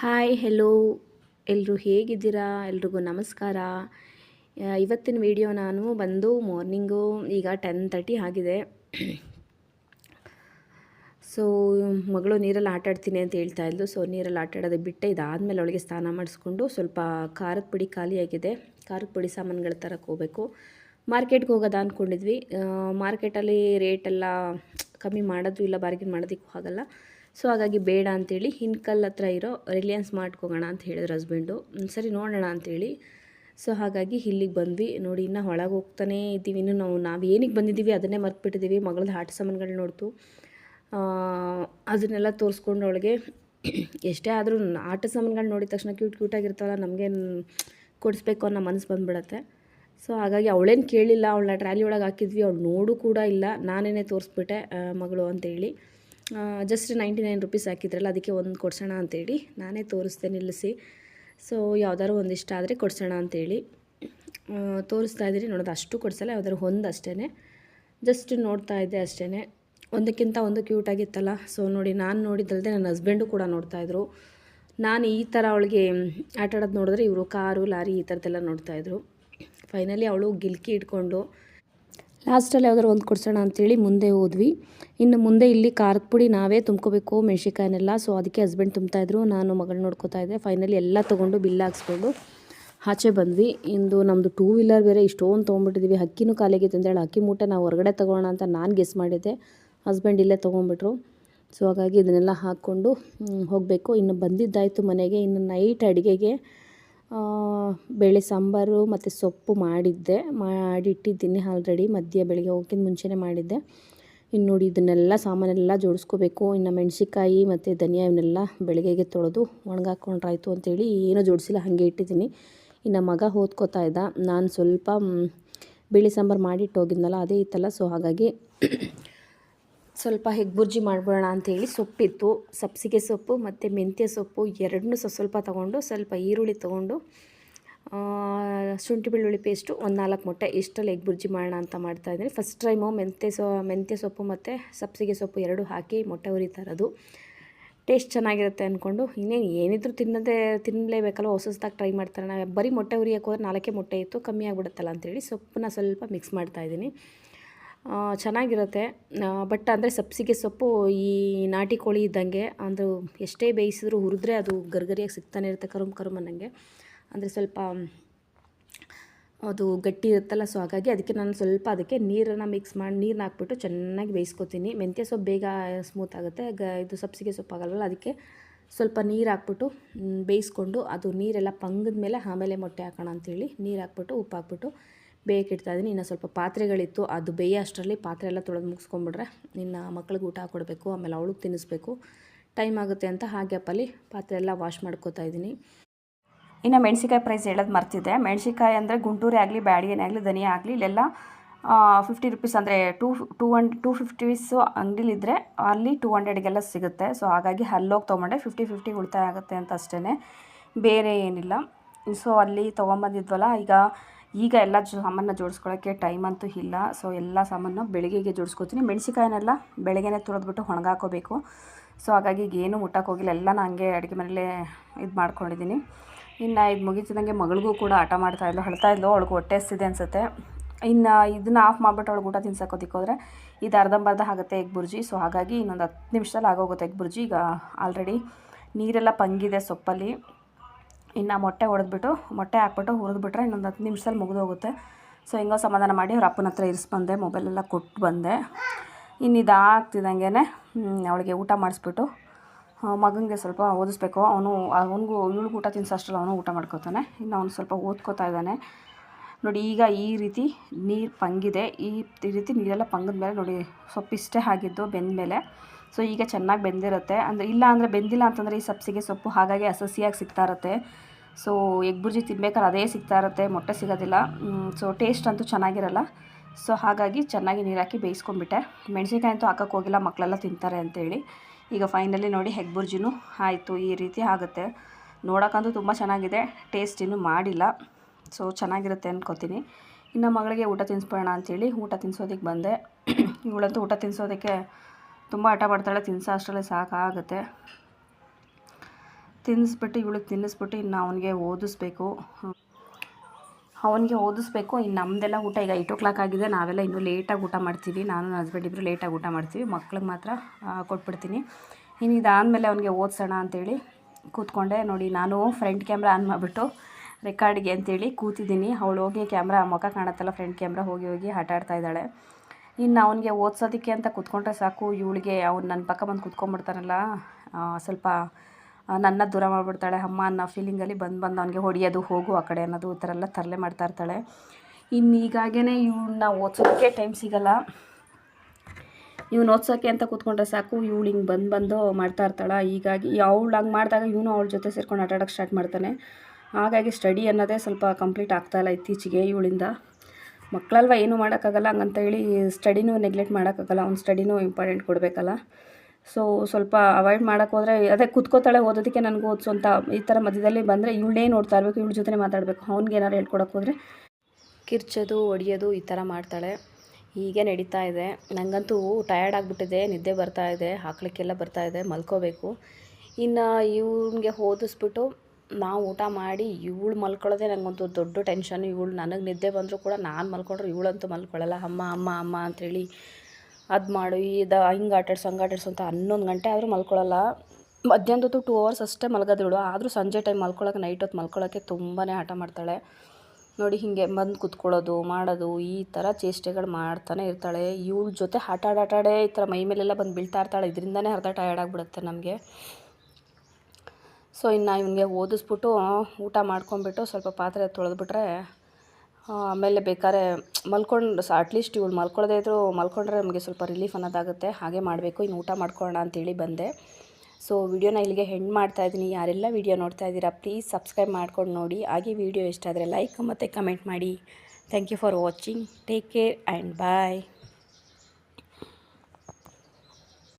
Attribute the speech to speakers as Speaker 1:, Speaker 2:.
Speaker 1: Hi hello ಎಲ್ಲರೂ ಹೇಗಿದ್ದೀರಾ? ಎಲ್ರಿಗೂ ನಮಸ್ಕಾರ. ಇವತ್ತಿನ ವಿಡಿಯೋ ನಾನು ಬಂದು ಮಾರ್ನಿಂಗು ಈಗ ಟೆನ್ ತರ್ಟಿ ಆಗಿದೆ. ಸೊ ಮಗಳು ನೀರಲ್ಲಿ ಆಟ ಆಡ್ತೀನಿ ಅಂತ ಹೇಳ್ತಾ ಇದ್ದು ಸೊ ನೀರಲ್ಲಿ ಆಟ ಆಡೋದು ಬಿಟ್ಟೆ. ಇದಾದಮೇಲೆ ಅವಳಿಗೆ ಸ್ನಾನ ಮಾಡಿಸ್ಕೊಂಡು ಸ್ವಲ್ಪ ಖಾರದ ಪುಡಿ ಖಾಲಿಯಾಗಿದೆ. ಖಾರದ ಪುಡಿ ಸಾಮಾನುಗಳ ತರಕ್ಕೆ ಹೋಗಬೇಕು. ಮಾರ್ಕೆಟ್ಗೆ ಹೋಗೋದ ಅಂದ್ಕೊಂಡಿದ್ವಿ ಮಾರ್ಕೆಟಲ್ಲಿ ರೇಟೆಲ್ಲ ಕಮ್ಮಿ ಮಾಡೋದು ಇಲ್ಲ ಬಾರ್ಗಿನ್ ಮಾಡೋದಕ್ಕೂ ಆಗಲ್ಲ ಸೊ ಹಾಗಾಗಿ ಬೇಡ ಅಂತೇಳಿ ಹಿನ್ಕಲ್ ಹತ್ರ ಇರೋ ರಿಲಯನ್ಸ್ ಹೋಗೋಣ ಅಂತ ಹೇಳಿದ್ರು ಹಸ್ಬೆಂಡು ಸರಿ ನೋಡೋಣ ಅಂತೇಳಿ. ಸೊ ಹಾಗಾಗಿ ಇಲ್ಲಿಗೆ ಬಂದ್ವಿ. ನೋಡಿ, ಇನ್ನೂ ಒಳಗೆ ಹೋಗ್ತಾನೇ ಇದ್ದೀವಿ. ಇನ್ನು ನಾವು ನಾವು ಏನಕ್ಕೆ ಬಂದಿದ್ದೀವಿ ಅದನ್ನೇ ಮರ್ತ್ಬಿಟ್ಟಿದ್ದೀವಿ. ಮಗಳದ್ದು ಆಟ ಸಾಮಾನುಗಳು ನೋಡ್ತು. ಅದನ್ನೆಲ್ಲ ತೋರಿಸ್ಕೊಂಡು ಅವಳಿಗೆ ಎಷ್ಟೇ ಆದರೂ ಆಟ ಸಾಮಾನುಗಳು ನೋಡಿದ ತಕ್ಷಣ ಕ್ಯೂಟ್ ಕ್ಯೂಟಾಗಿರ್ತಾವಲ್ಲ ನಮಗೆ ಕೊಡಿಸ್ಬೇಕು ಅನ್ನೋ ಮನಸ್ಸು ಬಂದ್ಬಿಡತ್ತೆ. ಸೊ ಹಾಗಾಗಿ ಅವಳೇನು ಕೇಳಿಲ್ಲ, ಅವಳನ್ನ ಟ್ರಾಲಿ ಒಳಗೆ ಹಾಕಿದ್ವಿ, ಅವಳು ನೋಡು ಕೂಡ ಇಲ್ಲ. ನಾನೇ ತೋರಿಸ್ಬಿಟ್ಟೆ ಮಗಳು ಅಂತೇಳಿ. ಜಸ್ಟ್ ನೈಂಟಿ ನೈನ್ ರುಪೀಸ್ ಹಾಕಿದ್ರಲ್ಲ, ಅದಕ್ಕೆ ಒಂದು ಕೊಡ್ಸೋಣ ಅಂತೇಳಿ ನಾನೇ ತೋರಿಸ್ದೆ ನಿಲ್ಲಿಸಿ. ಸೊ ಯಾವ್ದಾದ್ರು ಒಂದು ಇಷ್ಟ ಆದರೆ ಕೊಡ್ಸೋಣ ಅಂತೇಳಿ. ತೋರಿಸ್ತಾ ಇದ್ದೀರಿ ನೋಡೋದು ಅಷ್ಟು ಕೊಡ್ಸಲ್ಲ, ಯಾವ್ದಾದ್ರು ಒಂದು ಅಷ್ಟೇ ಜಸ್ಟ್ ನೋಡ್ತಾ ಇದ್ದೆ ಅಷ್ಟೇ ಒಂದಕ್ಕಿಂತ ಒಂದು ಕ್ಯೂಟಾಗಿತ್ತಲ್ಲ ಸೊ ನೋಡಿ, ನಾನು ನೋಡಿದ್ದಲ್ಲದೆ ನನ್ನ ಹಸ್ಬೆಂಡು ಕೂಡ ನೋಡ್ತಾಯಿದ್ರು ನಾನು ಈ ಥರ ಅವಳಿಗೆ ಆಟಾಡೋದು ನೋಡಿದ್ರೆ ಇವರು ಕಾರು, ಲಾರಿ ಈ ಥರದ್ದೆಲ್ಲ ನೋಡ್ತಾಯಿದ್ರು ಫೈನಲಿ ಅವಳು ಗಿಲ್ಕಿ ಇಟ್ಕೊಂಡು ಲಾಸ್ಟಲ್ಲಿ ಯಾವ್ದಾರು ಒಂದು ಕೊಡ್ಸೋಣ ಅಂಥೇಳಿ ಮುಂದೆ ಹೋದ್ವಿ. ಇನ್ನು ಮುಂದೆ ಇಲ್ಲಿ ಖಾರದ ಪುಡಿ ನಾವೇ ತುಂಬ್ಕೋಬೇಕು ಮೆಣಸಿಕಾಯನ್ನೆಲ್ಲ ಸೊ ಅದಕ್ಕೆ ಹಸ್ಬೆಂಡ್ ತುಂಬ್ತಾಯಿದ್ರು ನಾನು ಮಗಳು ನೋಡ್ಕೋತಾ ಇದ್ದೆ. ಫೈನಲಿ ಎಲ್ಲ ತೊಗೊಂಡು ಬಿಲ್ ಹಾಕ್ಸ್ಕೊಂಡು ಆಚೆ ಬಂದ್ವಿ. ಇಂದು ನಮ್ಮದು ಟೂ ವೀಲರ್ ಬೇರೆ ಇಷ್ಟೊಂದು ತೊಗೊಂಡ್ಬಿಟ್ಟಿದ್ವಿ. ಅಕ್ಕಿನೂ ಕಾಲಿಗೆ ಅಂತೇಳಿ ಅಕ್ಕಿ ಮೂಟೆ ನಾವು ಹೊರಗಡೆ ತೊಗೋಣ ಅಂತ ನಾನು ಗೆಸ್ ಮಾಡಿದ್ದೆ. ಹಸ್ಬೆಂಡ್ ಇಲ್ಲೇ ತೊಗೊಂಬಿಟ್ರು ಸೊ ಹಾಗಾಗಿ ಇದನ್ನೆಲ್ಲ ಹಾಕ್ಕೊಂಡು ಹೋಗಬೇಕು. ಇನ್ನು ಬಂದಿದ್ದಾಯಿತು ಮನೆಗೆ. ಇನ್ನು ನೈಟ್ ಅಡುಗೆಗೆ ಬೇಳೆ ಸಾಂಬಾರು ಮತ್ತು ಸೊಪ್ಪು ಮಾಡಿದ್ದೆ. ಮಾಡಿಟ್ಟಿದ್ದೀನಿ ಆಲ್ರೆಡಿ ಮಧ್ಯ ಬೆಳಗ್ಗೆ ಹೋಗೋಕ್ಕಿಂತ ಮುಂಚೆನೇ ಮಾಡಿದ್ದೆ. ಇನ್ನು ನೋಡಿ ಇದನ್ನೆಲ್ಲ ಸಾಮಾನೆಲ್ಲ ಜೋಡಿಸ್ಕೋಬೇಕು. ಇನ್ನು ಮೆಣಸಿಕಾಯಿ ಮತ್ತು ಧನಿಯಾ ಇವನ್ನೆಲ್ಲ ಬೆಳಗ್ಗೆಗೆ ತೊಳೆದು ಒಣಗಾಕೊಂಡ್ರಾಯ್ತು ಅಂತೇಳಿ ಏನೂ ಜೋಡಿಸಿಲ್ಲ, ಹಾಗೆ ಇಟ್ಟಿದ್ದೀನಿ. ಇನ್ನು ಮಗ ಓದ್ಕೋತಾ ಇದ್ದ. ನಾನು ಸ್ವಲ್ಪ ಬೇಳೆ ಸಾಂಬಾರು ಮಾಡಿಟ್ಟು ಹೋಗಿದ್ನಲ್ಲ, ಅದೇ ಇತ್ತಲ್ಲ ಸೊ ಹಾಗಾಗಿ ಸ್ವಲ್ಪ ಹೆಗ್ಬುರ್ಜಿ ಮಾಡ್ಬಿಡೋಣ ಅಂಥೇಳಿ ಸೊಪ್ಪಿತ್ತು. ಸಬ್ಸಿಗೆ ಸೊಪ್ಪು ಮತ್ತು ಮೆಂತ್ಯ ಸೊಪ್ಪು ಎರಡನ್ನೂ ಸ್ವಲ್ಪ ಸ್ವಲ್ಪ ತೊಗೊಂಡು ಸ್ವಲ್ಪ ಈರುಳ್ಳಿ ತೊಗೊಂಡು ಶುಂಠಿ ಬೆಳ್ಳುಳ್ಳಿ ಪೇಸ್ಟು ಒಂದು ನಾಲ್ಕು ಮೊಟ್ಟೆ ಇಷ್ಟರಲ್ಲಿ ಎಗ್ ಬುರ್ಜಿ ಮಾಡೋಣ ಅಂತ ಮಾಡ್ತಾಯಿದ್ದೀನಿ ಫಸ್ಟ್ ಟೈಮು ಮೆಂತ್ಯ ಸೊ, ಮೆಂತ್ಯ ಸೊಪ್ಪು ಮತ್ತು ಸಬ್ಸಿಗೆ ಸೊಪ್ಪು ಎರಡು ಹಾಕಿ ಮೊಟ್ಟೆ ಹುರಿತಾ ಇರೋದು. ಟೇಸ್ಟ್ ಚೆನ್ನಾಗಿರುತ್ತೆ ಅಂದ್ಕೊಂಡು ಇನ್ನೇನು ಏನಿದ್ರು ತಿನ್ನೋದೇ ತಿನ್ನಲೇಬೇಕಲ್ವ ಹೊಸ ಹೊಸದಾಗಿ ಟ್ರೈ ಮಾಡ್ತಾರೆ. ನಾವು ಬರೀ ಮೊಟ್ಟೆ ಹುರಿಯೋಕೆ ಹೋದ್ರೆ ನಾಲ್ಕೇ ಮೊಟ್ಟೆ ಇತ್ತು, ಕಮ್ಮಿ ಆಗಿಬಿಡುತ್ತಲ್ಲ ಅಂತೇಳಿ ಸೊಪ್ಪನ್ನ ಸ್ವಲ್ಪ ಮಿಕ್ಸ್ ಮಾಡ್ತಾಯಿದ್ದೀನಿ ಚೆನ್ನಾಗಿರುತ್ತೆ. ಬಟ್ ಅಂದರೆ ಸಬ್ಸಿಗೆ ಸೊಪ್ಪು ಈ ನಾಟಿ ಕೋಳಿ ಇದ್ದಂಗೆ ಅಂದರೆ ಎಷ್ಟೇ ಬೇಯಿಸಿದ್ರು ಹುರಿದ್ರೆ ಅದು ಗರ್ಗರಿಯಾಗಿ ಸಿಗ್ತಾನೆ ಇರುತ್ತೆ, ಕರುಮ್ ಕರುಮ್ ಅನ್ನಂಗೆ. ಅಂದರೆ ಸ್ವಲ್ಪ, ಅದು ಗಟ್ಟಿ ಇರುತ್ತಲ್ಲ, ಸೊ ಹಾಗಾಗಿ ಅದಕ್ಕೆ ನಾನು ಸ್ವಲ್ಪ ಅದಕ್ಕೆ ನೀರನ್ನು ಮಿಕ್ಸ್ ಮಾಡಿ ನೀರನ್ನ ಹಾಕ್ಬಿಟ್ಟು ಚೆನ್ನಾಗಿ ಬೇಯಿಸ್ಕೊತೀನಿ. ಮೆಂತ್ಯ ಸೊಪ್ಪು ಬೇಗ ಸ್ಮೂತ್ ಆಗುತ್ತೆ. ಗ, ಇದು ಸಬ್ಸಿಗೆ ಸೊಪ್ಪು ಆಗಲ್ವಲ್ಲ, ಅದಕ್ಕೆ ಸ್ವಲ್ಪ ನೀರು ಹಾಕ್ಬಿಟ್ಟು ಬೇಯಿಸ್ಕೊಂಡು ಅದು ನೀರೆಲ್ಲ ಪಂಗದ ಮೇಲೆ ಆಮೇಲೆ ಮೊಟ್ಟೆ ಹಾಕೋಣ ಅಂಥೇಳಿ ನೀರು ಹಾಕ್ಬಿಟ್ಟು, ಉಪ್ಪು ಹಾಕ್ಬಿಟ್ಟು ಬೇಯಕ್ಕೆ ಇದ್ದೀನಿ ಇನ್ನು ಸ್ವಲ್ಪ ಪಾತ್ರೆಗಳಿತ್ತು. ಅದು ಬೇಯ ಅಷ್ಟರಲ್ಲಿ ಪಾತ್ರೆ ಎಲ್ಲ ತೊಳೆದು ಮುಗಿಸ್ಕೊಂಬಿಟ್ರೆ ಇನ್ನು ಮಕ್ಳಿಗೆ ಊಟ ಕೊಡಬೇಕು, ಆಮೇಲೆ ಅವಳಿಗೆ ತಿನ್ನಿಸ್ಬೇಕು. ಟೈಮ್ ಆಗುತ್ತೆ ಅಂತ ಹಾಗೆ ಅಪ್ಪಲ್ಲಿ ಪಾತ್ರೆ ಎಲ್ಲ ವಾಶ್ ಮಾಡ್ಕೋತಾ ಇದ್ದೀನಿ
Speaker 2: ಇನ್ನು ಮೆಣಸಿಕಾಯಿ ಪ್ರೈಸ್ ಹೇಳೋದು ಮರ್ತಿದ್ದೆ. ಮೆಣಸಿಕಾಯಿ ಅಂದರೆ ಗುಂಟೂರೇ ಆಗಲಿ, ಬ್ಯಾಡಿಗೆನೇ ಆಗಲಿ, ಧನಿಯಾ ಆಗಲಿ, ಇಲ್ಲೆಲ್ಲ ಫಿಫ್ಟಿ ರುಪೀಸ್ ಅಂದರೆ two two one two fifties ಅಂಗಡಿಲಿದ್ದರೆ ಅಲ್ಲಿ ಟೂ ಹಂಡ್ರೆಡ್ಗೆಲ್ಲ ಸಿಗುತ್ತೆ. ಸೊ ಹಾಗಾಗಿ ಅಲ್ಲೋಗಿ ತೊಗೊಂಡೆ ಫಿಫ್ಟಿ ಫಿಫ್ಟಿ ಉಳಿತಾಯ ಆಗುತ್ತೆ ಅಂತ ಅಷ್ಟೇ ಬೇರೆ ಏನಿಲ್ಲ. ಸೊ ಅಲ್ಲಿ ತೊಗೊಂಬಂದಿದ್ವಲ್ಲ, ಈಗ ಈಗ ಎಲ್ಲ ಜೊ ಸಾಮಾನ ಜೋಡಿಸ್ಕೊಳ್ಳೋಕ್ಕೆ ಟೈಮ್ ಅಂತೂ ಇಲ್ಲ. ಸೊ ಎಲ್ಲ ಸಾಮಾನು ಬೆಳಿಗ್ಗೆಗೆ ಜೋಡಿಸ್ಕೊತೀನಿ. ಮೆಣಸಿಕಾಯಿನೆಲ್ಲ ಬೆಳಗ್ಗೆನೇ ತುಳಿದ್ಬಿಟ್ಟು ಒಣಗಾಕೋಬೇಕು. ಸೊ ಹಾಗಾಗಿ ಈಗ ಏನೂ ಮುಟ್ಟಕ್ಕೆ ಹೋಗಿಲ್ಲ. ಎಲ್ಲ ನಾನು ಹಂಗೆ ಅಡುಗೆ ಮನೇಲೇ ಇದು ಮಾಡ್ಕೊಂಡಿದ್ದೀನಿ. ಇನ್ನು ಇದು ಮುಗಿತಿದಂಗೆ ಮಗಳಿಗೂ ಕೂಡ ಆಟ ಮಾಡ್ತಾ ಇದ್ಲು. ಹಳ್ತಾ ಇದ್ಲು. ಅವಳಿಗೆ ಹೊಟ್ಟೆ ಹಸ್ತಿದೆ ಅನಿಸುತ್ತೆ. ಇನ್ನು ಇದನ್ನ ಆಫ್ ಮಾಡಿಬಿಟ್ಟು ಅವಳಿಗೆ ಊಟ ತಿನ್ಸೋಕೋದಿಕ್ಕೆ ಹೋದರೆ ಇದು ಅರ್ಧಂಬರ್ಧ ಆಗುತ್ತೆ ಎಗ್ ಬುರ್ಜಿ ಸೊ ಹಾಗಾಗಿ ಇನ್ನೊಂದು ಹತ್ತು ನಿಮಿಷದಲ್ಲಿ ಆಗೋಗುತ್ತೆ ಎಗ್ ಬುರ್ಜಿ ಈಗ ಆಲ್ರೆಡಿ ನೀರೆಲ್ಲ ಪಂಗಿದೆ ಸೊಪ್ಪಲ್ಲಿ. ಇನ್ನು ಮೊಟ್ಟೆ ಹೊಡೆದ್ಬಿಟ್ಟು ಮೊಟ್ಟೆ ಹಾಕ್ಬಿಟ್ಟು ಹುರಿದ್ಬಿಟ್ರೆ ಇನ್ನೊಂದು ಹತ್ತು ನಿಮಿಷದಲ್ಲಿ ಮುಗಿದೋಗುತ್ತೆ. ಸೊ ಹಿಂಗೋ ಸಮಾಧಾನ ಮಾಡಿ ಅವ್ರ ಅಪ್ಪನ ಹತ್ರ ಇರಿಸ್ಬಂದೆ ಮೊಬೈಲೆಲ್ಲ ಕೊಟ್ಟು ಬಂದೆ. ಇನ್ನು ಇದಾಗ್ತಿದ್ದಂಗೆ ಅವಳಿಗೆ ಊಟ ಮಾಡಿಸ್ಬಿಟ್ಟು ಮಗನಿಗೆ ಸ್ವಲ್ಪ ಓದಿಸ್ಬೇಕು. ಅವನು, ಅವನಿಗೂ, ಇವಳಿಗೆ ಊಟ ತಿನ್ನಿಸೋಷ್ಟ್ರಲ್ಲಿ ಅವನು ಊಟ ಮಾಡ್ಕೋತಾನೆ. ಇನ್ನು ಅವನು ಸ್ವಲ್ಪ ಓದ್ಕೋತಾ ಇದ್ದಾನೆ. ನೋಡಿ, ಈಗ ಈ ರೀತಿ ನೀರು ಪಂಗಿದೆ. ಈ ರೀತಿ ನೀರೆಲ್ಲ ಪಂಗದ ಮೇಲೆ ನೋಡಿ, ಸೊಪ್ಪಿಷ್ಟೇ ಆಗಿದ್ದು ಬೆಂದ ಮೇಲೆ ಸೊ ಈಗ ಚೆನ್ನಾಗಿ ಬೆಂದಿರುತ್ತೆ. ಅಂದರೆ ಇಲ್ಲ ಅಂದರೆ ಬೆಂದಿಲ್ಲ ಅಂತಂದರೆ ಈ ಸಬ್ಸಿಗೆ ಸೊಪ್ಪು ಹಾಗಾಗಿ ಅಸಸಿಯಾಗಿ ಸಿಗ್ತಾ ಇರುತ್ತೆ ಸೊ ಎಗ್ ಬುರ್ಜಿ ತಿನ್ಬೇಕಾದ್ರೆ ಅದೇ ಸಿಗ್ತಾ ಇರುತ್ತೆ ಮೊಟ್ಟೆ ಸಿಗೋದಿಲ್ಲ. ಸೊ ಟೇಸ್ಟ್ ಅಂತೂ ಚೆನ್ನಾಗಿರಲ್ಲ. ಸೊ ಹಾಗಾಗಿ ಚೆನ್ನಾಗಿ ನೀರಾಕಿ ಹಾಕಿ ಬೇಯಿಸ್ಕೊಂಡ್ಬಿಟ್ಟೆ. ಮೆಣಸಿನ್ಕಾಯಿ ಅಂತೂ ಹಾಕಕ್ಕೆ ಹೋಗಿಲ್ಲ ಮಕ್ಕಳೆಲ್ಲ ತಿಂತಾರೆ ಅಂತೇಳಿ. ಈಗ ಫೈನಲಿ ನೋಡಿ ಹೆಗ್ ಬುರ್ಜಿನೂ ಆಯಿತು, ಈ ರೀತಿ ಆಗುತ್ತೆ. ನೋಡೋಕ್ಕಂತೂ ತುಂಬ ಚೆನ್ನಾಗಿದೆ ಟೇಸ್ಟ್ ಇನ್ನೂ ಮಾಡಿಲ್ಲ. ಸೊ ಚೆನ್ನಾಗಿರುತ್ತೆ ಅಂದ್ಕೋತೀನಿ ಇನ್ನು ಮಗಳಿಗೆ ಊಟ ತಿನ್ಸ್ಬೋಣ ಅಂತೇಳಿ ಊಟ ತಿನ್ಸೋದಕ್ಕೆ ಬಂದೆ. ಇವಳಂತೂ ಊಟ ತಿನ್ನಿಸೋದಕ್ಕೆ ತುಂಬ ಹಠ ಮಾಡ್ತಾಳೆ ತಿನ್ಸೋ ಅಷ್ಟರಲ್ಲೇ ಸಾಕಾಗುತ್ತೆ. ತಿನ್ನಿಸ್ಬಿಟ್ಟು ಇವಳಿಗೆ ತಿನ್ನಿಸ್ಬಿಟ್ಟು ಇನ್ನು ಅವನಿಗೆ ಓದಿಸ್ಬೇಕು. ಅವನಿಗೆ ಓದಿಸ್ಬೇಕು, ಇನ್ನು ನಮ್ಮದೆಲ್ಲ ಊಟ ಈಗ ಏಯ್ಟ್ ಓ ಕ್ಲಾಕ್ ಆಗಿದೆ, ನಾವೆಲ್ಲ ಇನ್ನೂ ಲೇಟಾಗಿ ಊಟ ಮಾಡ್ತೀವಿ. ನಾನು ನನ್ನ ಹಸ್ಬೆಂಡ್ ಇಬ್ಬರು ಲೇಟಾಗಿ ಊಟ ಮಾಡ್ತೀವಿ. ಮಕ್ಳಿಗೆ ಮಾತ್ರ ಕೊಟ್ಬಿಡ್ತೀನಿ. ಇನ್ನು ಇದಾದಮೇಲೆ ಅವನಿಗೆ ಓದಿಸೋಣ ಅಂತೇಳಿ ಕೂತ್ಕೊಂಡೆ. ನೋಡಿ, ನಾನು ಫ್ರಂಟ್ ಕ್ಯಾಮ್ರಾ ಆನ್ ಮಾಡಿಬಿಟ್ಟು ರೆಕಾರ್ಡಿಗೆ ಅಂತೇಳಿ ಕೂತಿದ್ದೀನಿ. ಅವಳು ಹೋಗಿ ಕ್ಯಾಮ್ರಾ ಮುಖ ಕಾಣತ್ತಲ್ಲ ಫ್ರಂಟ್ ಕ್ಯಾಮ್ರಾ ಹೋಗಿ ಹೋಗಿ ಆಟ ಆಡ್ತಾ ಇದ್ದಾಳೆ. ಇನ್ನು ಅವನಿಗೆ ಓದ್ಸೋದಕ್ಕೆ ಅಂತ ಕೂತ್ಕೊಂಡ್ರೆ ಸಾಕು. ಇವಳಿಗೆ ಅವ್ನು ನನ್ನ ಪಕ್ಕ ಬಂದು ಕೂತ್ಕೊಂಡ್ಬಿಡ್ತಾನಲ್ಲ ಸ್ವಲ್ಪ ನನ್ನ ದೂರ ಮಾಡಿಬಿಡ್ತಾಳೆ. ಅಮ್ಮ ಅನ್ನೋ ಫೀಲಿಂಗಲ್ಲಿ ಬಂದು ಬಂದು ಅವನಿಗೆ ಹೊಡಿಯೋದು, ಹೋಗು ಆ ಕಡೆ ಅನ್ನೋದು ಈ ಥರ ಎಲ್ಲ ತರಲೆ ಮಾಡ್ತಾ ಇರ್ತಾಳೆ. ಇನ್ನು ಈಗಾಗೇ ಇವನ್ನ ಓದ್ಸೋದಕ್ಕೆ ಟೈಮ್ ಸಿಗಲ್ಲ. ಇವ್ನು ಓದ್ಸೋಕ್ಕೆ ಅಂತ ಕೂತ್ಕೊಂಡ್ರೆ ಸಾಕು. ಇವಳು ಹಿಂಗೆ ಬಂದು ಬಂದು ಮಾಡ್ತಾ ಇರ್ತಾಳೆ. ಹೀಗಾಗಿ ಅವಳು ಹಂಗೆ ಮಾಡಿದಾಗ ಇವನು ಅವಳ ಜೊತೆ ಸೇರ್ಕೊಂಡು ಆಟಾಡೋಕ್ಕೆ ಸ್ಟಾರ್ಟ್ ಮಾಡ್ತಾನೆ. ಹಾಗಾಗಿ ಸ್ಟಡಿ ಅನ್ನೋದೇ ಸ್ವಲ್ಪ ಕಂಪ್ಲೀಟ್ ಆಗ್ತಾಯಿಲ್ಲ ಇತ್ತೀಚೆಗೆ ಇವಳಿಂದ. ಮಕ್ಕಳಲ್ವ ಏನೂ ಮಾಡೋಕ್ಕಾಗಲ್ಲ, ಹಂಗಂತ ಹೇಳಿ ಸ್ಟಡಿನೂ ನೆಗ್ಲೆಕ್ಟ್ ಮಾಡೋಕ್ಕಾಗಲ್ಲ, ಅವ್ನ ಸ್ಟಡಿನೂ ಇಂಪಾರ್ಟೆಂಟ್ ಕೊಡಬೇಕಲ್ಲ. ಸೊ ಸ್ವಲ್ಪ ಅವಾಯ್ಡ್ ಮಾಡೋಕ್ಕೆ ಹೋದರೆ, ಅದೇ ಕುತ್ಕೋತಾಳೆ, ಓದೋದಕ್ಕೆ ನನಗೆ ಓದಿಸು ಅಂತ ಈ ಥರ ಮಧ್ಯದಲ್ಲಿ ಬಂದರೆ ಇವಳೇ ನೋಡ್ತಾ ಇರಬೇಕು, ಇವಳ ಜೊತೆ ಮಾತಾಡಬೇಕು. ಅವ್ನಿಗೆ ಏನಾರು ಹೇಳ್ಕೊಡಕ್ಕೆ ಹೋದರೆ? ಕಿರ್ಚೋದು ಹೊಡಿಯೋದು ಈ ಥರ ಮಾಡ್ತಾಳೆ. ಹೀಗೆ ನಡೀತಾ ಇದೆ. ನನಗಂತೂ ಟಯರ್ಡ್ ಆಗಿಬಿಟ್ಟಿದೆ, ನಿದ್ದೆ ಬರ್ತಾ ಇದೆ ಹಾಕ್ಲಿಕ್ಕೆಲ್ಲ ಬರ್ತಾ ಇದೆ, ಮಲ್ಕೋಬೇಕು. ಇನ್ನು ಇವನಿಗೆ ಓದಿಸ್ಬಿಟ್ಟು ನಾವು ಊಟ ಮಾಡಿ ಇವಳು ಮಲ್ಕೊಳ್ಳೋದೇ ನನಗೊಂದು ದೊಡ್ಡ ಟೆನ್ಷನ್ ಇವಳು ನನಗೆ ನಿದ್ದೆ ಬಂದರೂ ಕೂಡ ನಾನು ಮಲ್ಕೊಂಡ್ರೆ ಇವಳಂತೂ ಮಲ್ಕೊಳ್ಳಲ್ಲ ಅಮ್ಮ ಅಮ್ಮ ಅಮ್ಮ ಅಂಥೇಳಿ ಅದು ಮಾಡು, ಇದು ಹಿಂಗೆ ಆಟಾಡ್ಸು, ಹಂಗೆ ಆಟಾಡ್ಸು ಅಂತ ಹನ್ನೊಂದು ಗಂಟೆ ಆದರೂ ಮಲ್ಕೊಳ್ಳಲ್ಲ ಮಧ್ಯಾಹ್ನದ ಹೊತ್ತು ಟೂ ಅವರ್ಸ್ ಅಷ್ಟೇ ಮಲ್ಗೋದಿಳು ಆದರೂ ಸಂಜೆ ಟೈಮ್ ಮಲ್ಕೊಳ್ಳೋಕೆ ನೈಟ್ ಹೊತ್ತು ಮಲ್ಕೊಳ್ಳೋಕ್ಕೆ ತುಂಬಾ ಆಟ ಮಾಡ್ತಾಳೆ. ನೋಡಿ ಹೀಗೆ ಬಂದು ಕುತ್ಕೊಳ್ಳೋದು, ಮಾಡೋದು, ಈ ಥರ ಚೇಷ್ಟೆಗಳು ಮಾಡ್ತಾನೆ ಇರ್ತಾಳೆ. ಇವಳ ಜೊತೆ ಆಟಾಡಾಟಾಡೇ ಆಟಾಡೇ ಈ ಥರ ಮೈ ಮೇಲೆಲ್ಲ ಬಂದು ಬೀಳ್ತಾ ಇರ್ತಾಳೆ. ಇದರಿಂದನೇ ಅರ್ಧ ಟಯರ್ಡ್ ಆಗಿಬಿಡುತ್ತೆ ನಮಗೆ. ಸೊ ಇನ್ನು ಇವನಿಗೆ ಓದಿಸ್ಬಿಟ್ಟು ಊಟ ಮಾಡ್ಕೊಂಬಿಟ್ಟು ಸ್ವಲ್ಪ ಪಾತ್ರೆ ತೊಳೆದ್ಬಿಟ್ರೆ ಆಮೇಲೆ ಬೇಕಾದ್ರೆ ಮಲ್ಕೊಂಡು ಅಟ್ಲೀಸ್ಟ್ ಇವಳು ಮಲ್ಕೊಳ್ಳೋದೇ ಇದ್ದರೂ ಮಲ್ಕೊಂಡ್ರೆ ನಮಗೆ ಸ್ವಲ್ಪ ರಿಲೀಫ್ ಅನ್ನೋದಾಗುತ್ತೆ. ಹಾಗೆ ಮಾಡಬೇಕು, ಇನ್ನು ಊಟ ಮಾಡ್ಕೊಳ್ಳೋಣ ಅಂತೇಳಿ ಬಂದೆ. ಸೊ ವಿಡಿಯೋನ ಇಲ್ಲಿಗೆ ಹೆಣ್ಣು ಮಾಡ್ತಾ ಇದ್ದೀನಿ. ಯಾರೆಲ್ಲ ವಿಡಿಯೋ ನೋಡ್ತಾ ಇದ್ದೀರಾ ಪ್ಲೀಸ್ ಸಬ್ಸ್ಕ್ರೈಬ್ ಮಾಡ್ಕೊಂಡು ನೋಡಿ. ಹಾಗೆ ವಿಡಿಯೋ ಇಷ್ಟ ಆದರೆ ಲೈಕ್ ಮತ್ತು ಕಮೆಂಟ್ ಮಾಡಿ. Thank you for watching take care and bye